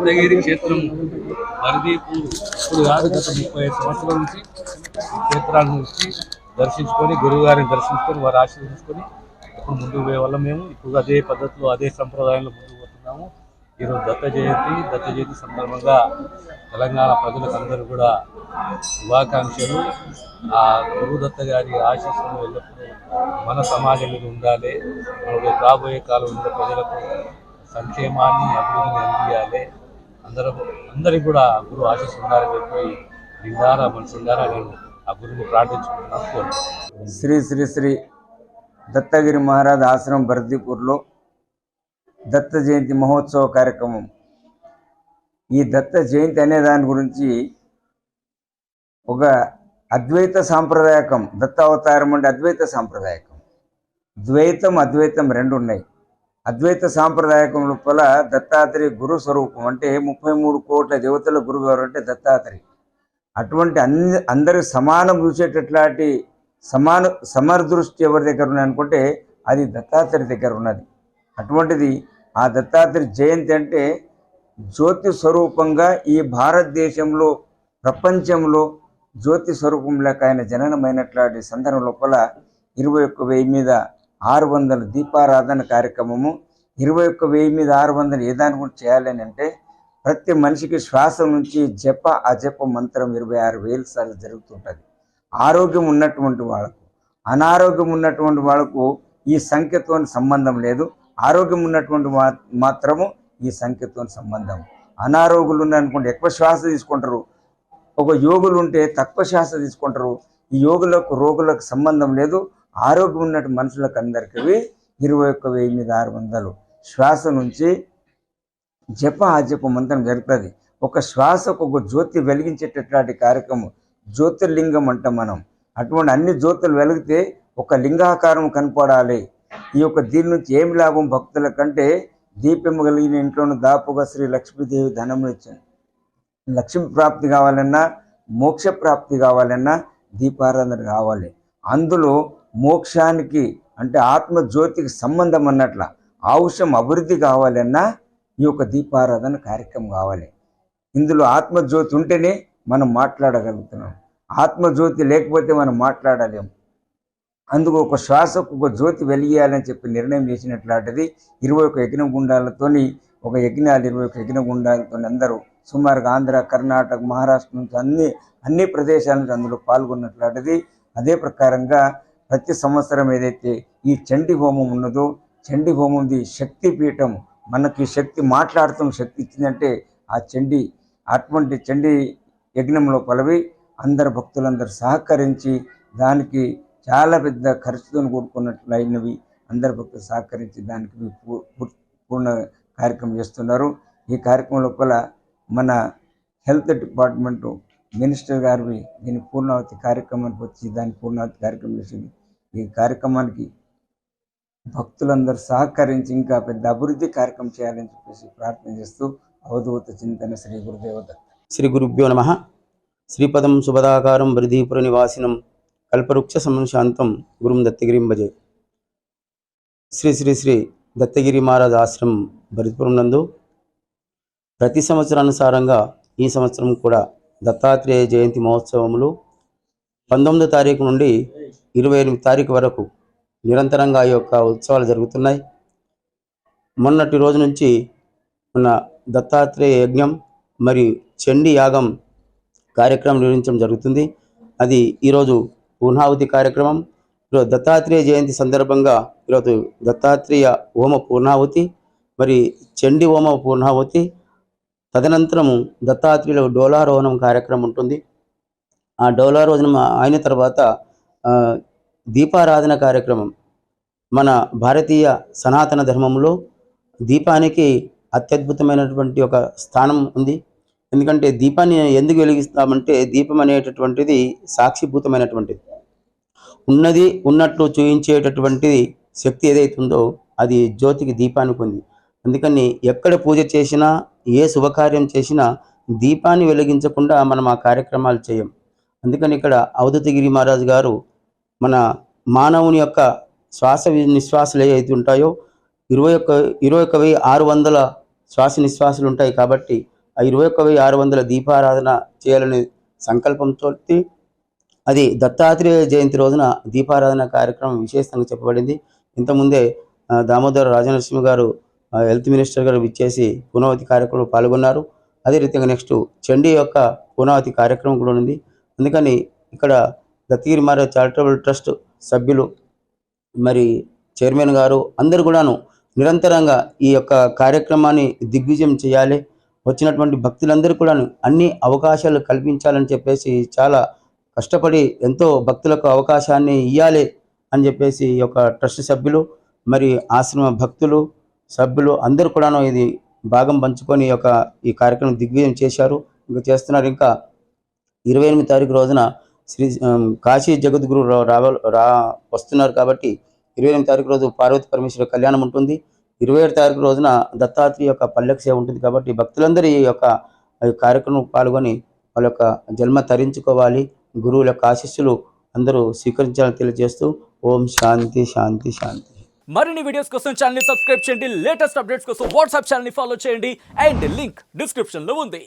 దత్తగిరి క్షేత్రం మరిదీపు ఇప్పుడు కాదు గత ముప్పై ఐదు సంవత్సరాల నుంచి ఈ నుంచి దర్శించుకొని గురువు గారిని దర్శించుకొని వారు ఆశీర్వదించుకొని ఇప్పుడు ముందుకు పోయే వల్ల మేము. ఇప్పుడు అదే పద్ధతిలో అదే సంప్రదాయంలో ముందుకు పోతున్నాము. ఈరోజు దత్త జయంతి దత్త జయంతి సందర్భంగా తెలంగాణ ప్రజలకు అందరూ కూడా శుభాకాంక్షలు. ఆ గురుదత్త గారి ఆశీస్సులు ఎల్లప్పుడూ మన సమాజం మీద ఉండాలి. మనకు రాబోయే కాలంలో ప్రజలకు సంక్షేమాన్ని అభివృద్ధిని అందియాలి అందరూ అందరికి కూడా గురువు ఆశిస్తున్నారని చెప్పి నిందారా మనసుందారా నేను ఆ గురువుని ప్రార్థించుకుంటున్నాను. శ్రీ శ్రీ శ్రీ దత్తగిరి మహారాజ్ ఆశ్రమం భరతీపూర్లో దత్త జయంతి మహోత్సవ కార్యక్రమం. ఈ దత్త జయంతి అనే దాని గురించి ఒక అద్వైత సాంప్రదాయకం దత్త అవతారం అంటే అద్వైత సాంప్రదాయకం. ద్వైతం అద్వైతం రెండు ఉన్నాయి. అద్వైత సాంప్రదాయకం లోపల దత్తాత్రేయ గురు స్వరూపం అంటే ముప్పై మూడు కోట్ల దేవతల గురువు ఎవరు అంటే దత్తాత్రేయ. అటువంటి అన్ని అందరికి సమానం చూసేటట్లాంటి సమాన సమర్దృష్టి ఎవరి దగ్గర ఉన్నాయనుకుంటే అనుకుంటే అది దత్తాత్రేయ దగ్గర ఉన్నది. అటువంటిది ఆ దత్తాత్రేయ జయంతి అంటే జ్యోతి స్వరూపంగా ఈ భారతదేశంలో ప్రపంచంలో జ్యోతి స్వరూపం లేక ఆయన జననమైనట్లాంటి సందర్భం లోపల ఇరవై ఒక్క వెయ్యి మీద ఆరు వందల దీపారాధన కార్యక్రమము. ఇరవై ఒక్క వెయ్యి మీద ఆరు వందలు ఏదాని గురించి చేయాలని అంటే ప్రతి మనిషికి శ్వాస నుంచి జప అజప మంత్రం ఇరవై ఆరు వేల సార్లు జరుగుతుంటుంది. ఆరోగ్యం ఉన్నటువంటి వాళ్ళకు అనారోగ్యం ఉన్నటువంటి వాళ్ళకు ఈ సంఖ్యతో సంబంధం లేదు. ఆరోగ్యం ఉన్నటువంటి మా మాత్రము ఈ సంఖ్యతో సంబంధం. అనారోగ్యులు ఉన్నారనుకోండి ఎక్కువ శ్వాస తీసుకుంటారు. ఒక యోగులు ఉంటే తక్కువ శ్వాస తీసుకుంటారు. ఈ యోగులకు రోగులకు సంబంధం లేదు. ఆరోగ్యం ఉన్నట్టు మనుషులకు అందరికీ ఇరవై ఒక్క వెయ్యి ఆరు వందలు. శ్వాస నుంచి జప ఆజప మంత్రం జరుగుతుంది. ఒక శ్వాసకు ఒక జ్యోతి వెలిగించేటటువంటి కార్యక్రమం. జ్యోతిర్లింగం అంటాం మనం. అటువంటి అన్ని జ్యోతులు వెలిగితే ఒక లింగాకారం కనపడాలి. ఈ యొక్క దీని నుంచి ఏమి లాభం భక్తుల కంటే? దీపం కలిగిన ఇంట్లోని దాపుగా శ్రీ లక్ష్మీదేవి ధనం ఇచ్చాను లక్ష్మి ప్రాప్తి కావాలన్నా మోక్ష ప్రాప్తి కావాలన్నా దీపారాధన కావాలి. అందులో మోక్షానికి అంటే ఆత్మ జ్యోతికి సంబంధం అన్నట్ల ఆవుషం అభివృద్ధి కావాలన్నా ఈ యొక్క దీపారాధన కార్యక్రమం కావాలి. ఇందులో ఆత్మజ్యోతి ఉంటేనే మనం మాట్లాడగలుగుతున్నాం. ఆత్మజ్యోతి లేకపోతే మనం మాట్లాడలేం. అందుకు ఒక శ్వాసకు ఒక జ్యోతి వెలిగియాలని చెప్పి నిర్ణయం చేసినట్లాంటిది ఇరవై ఒక యజ్ఞ గుండాలతోని ఒక యజ్ఞాలు ఇరవై ఒక యజ్ఞ గుండాలతో అందరూ సుమారుగా ఆంధ్ర కర్ణాటక మహారాష్ట్ర నుంచి అన్ని అన్ని ప్రదేశాల నుంచి అందులో పాల్గొన్నట్లాంటిది. అదే ప్రకారంగా ప్రతి సంవత్సరం ఏదైతే ఈ చండీ హోమం ఉన్నదో చండీ హోమంది శక్తి పీఠం మనకి శక్తి మాట్లాడటం శక్తి ఇచ్చిందంటే ఆ చండి అటువంటి చండీ యజ్ఞంలో పలవి అందరు భక్తులందరూ సహకరించి దానికి చాలా పెద్ద ఖర్చుతో కూడుకున్నట్లు అయినవి అందరు భక్తులు సహకరించి దానికి పూ- పూర్ణ కార్యక్రమం చేస్తున్నారు. ఈ కార్యక్రమం లోపల మన హెల్త్ డిపార్ట్మెంటు మినిస్టర్ గారివి దీని పూర్ణావతి కార్యక్రమానికి వచ్చి దాని పూర్ణావతి కార్యక్రమం చేసింది. ఈ కార్యక్రమానికి భక్తులందరూ సహకరించి ఇంకా పెద్ద అభివృద్ధి కార్యక్రమం చేయాలని చెప్పేసి ప్రార్థన చేస్తూ అవధూత చింతన శ్రీ గురుదేవత శ్రీ గురుభ్యో నమ. శ్రీపదం శుభదాకారం వృధీపుర నివాసినం కల్పవృక్ష సంశాంతం గురుం దత్తగిరిం భజే. శ్రీ శ్రీ శ్రీ దత్తగిరి మహారాజ్ ఆశ్రమం భరితపురం నందు ప్రతి సంవత్సరానుసారంగా ఈ సంవత్సరం కూడా దత్తాత్రేయ జయంతి మహోత్సవములు పంతొమ్మిదో తారీఖు నుండి ఇరవై ఎనిమిది తారీఖు వరకు నిరంతరంగా ఈ యొక్క ఉత్సవాలు జరుగుతున్నాయి. మొన్నటి రోజు నుంచి మన దత్తాత్రేయ యజ్ఞం మరియు చండీ యాగం కార్యక్రమం నిర్వహించడం జరుగుతుంది. అది ఈరోజు పూర్ణావతి కార్యక్రమం. ఈరోజు దత్తాత్రేయ జయంతి సందర్భంగా ఈరోజు దత్తాత్రేయ హోమ పూర్ణావతి మరి చండి హోమ పూర్ణావతి తదనంతరము దత్తాత్రేయుల డోలారోహణం కార్యక్రమం ఉంటుంది. ఆ డోలారోహణం అయిన తర్వాత దీపారాధన కార్యక్రమం మన భారతీయ సనాతన ధర్మంలో దీపానికి అత్యద్భుతమైనటువంటి ఒక స్థానం ఉంది. ఎందుకంటే దీపాన్ని ఎందుకు వెలిగిస్తామంటే దీపం అనేటటువంటిది సాక్షిభూతమైనటువంటిది. ఉన్నది ఉన్నట్లు చూయించేటటువంటి శక్తి ఏదైతే ఉందో అది జ్యోతికి దీపానికి ఉంది. అందుకని ఎక్కడ పూజ చేసినా ఏ శుభకార్యం చేసినా దీపాన్ని వెలిగించకుండా మనం ఆ కార్యక్రమాలు చేయం. అందుకని ఇక్కడ అవధతిగిరి మహారాజు గారు మన మానవుని యొక్క శ్వాస నిశ్వాసలు ఏవైతే ఉంటాయో ఇరవై ఒక్క ఇరవై ఒక్క వెయ్యి ఆరు వందల శ్వాస నిశ్వాసాలు ఉంటాయి కాబట్టి ఆ ఇరవై ఒక్క వెయ్యి ఆరు వందల దీపారాధన చేయాలనే సంకల్పంతో అది దత్తాత్రేయ జయంతి రోజున దీపారాధన కార్యక్రమం విశేషంగా చెప్పబడింది. ఇంతకుముందే దామోదర రాజనరసింహ గారు హెల్త్ మినిస్టర్ గారు విచ్చేసి పునవతి కార్యక్రమంలో పాల్గొన్నారు. అదే రీతిగా నెక్స్ట్ చండీ యొక్క పునవతి కార్యక్రమం కూడా ఉంది. అందుకని ఇక్కడ దత్తగిరి మహారాజ్ చారిటబుల్ ట్రస్ట్ సభ్యులు మరి చైర్మన్ గారు అందరు కూడాను నిరంతరంగా ఈ యొక్క కార్యక్రమాన్ని దిగ్విజయం చేయాలి. వచ్చినటువంటి భక్తులందరూ కూడా అన్ని అవకాశాలు కల్పించాలని చెప్పేసి చాలా కష్టపడి ఎంతో భక్తులకు అవకాశాన్ని ఇవ్వాలి అని చెప్పేసి ఈ యొక్క ట్రస్ట్ సభ్యులు మరి ఆశ్రమ భక్తులు సభ్యులు అందరూ కూడాను ఇది భాగం పంచుకొని ఈ యొక్క ఈ కార్యక్రమం దిగ్విజయం చేశారు. ఇంకా చేస్తున్నారు. ఇంకా ఇరవై ఎనిమిది తారీఖు రోజున శ్రీ కాశీ జగద్గురు రావ- రా వస్తున్నారు కాబట్టి ఇరవై ఎనిమిది తారీఖు రోజు పార్వతి పరమేశ్వర కళ్యాణం ఉంటుంది. ఇరవై ఏడు తారీఖు రోజున దత్తాత్రేయ యొక్క పల్లెక సేవ ఉంటుంది కాబట్టి భక్తులందరూ ఈ యొక్క కార్యక్రమం పాల్గొని వాళ్ళ యొక్క జన్మ తరించుకోవాలి. గురువుల యొక్క ఆశీస్సులు అందరూ స్వీకరించాలని తెలియజేస్తూ ఓం శాంతి శాంతి శాంతి. మరిన్ని వీడియోస్ కోసం ఛానల్ సబ్స్క్రైబ్ చేయండి. లేటెస్ట్ అప్డేట్స్ కోసం వాట్సాప్ ఛానల్ ఫాలో చేయండి. అండ్ లింక్ డిస్క్రిప్షన్లో ఉంది.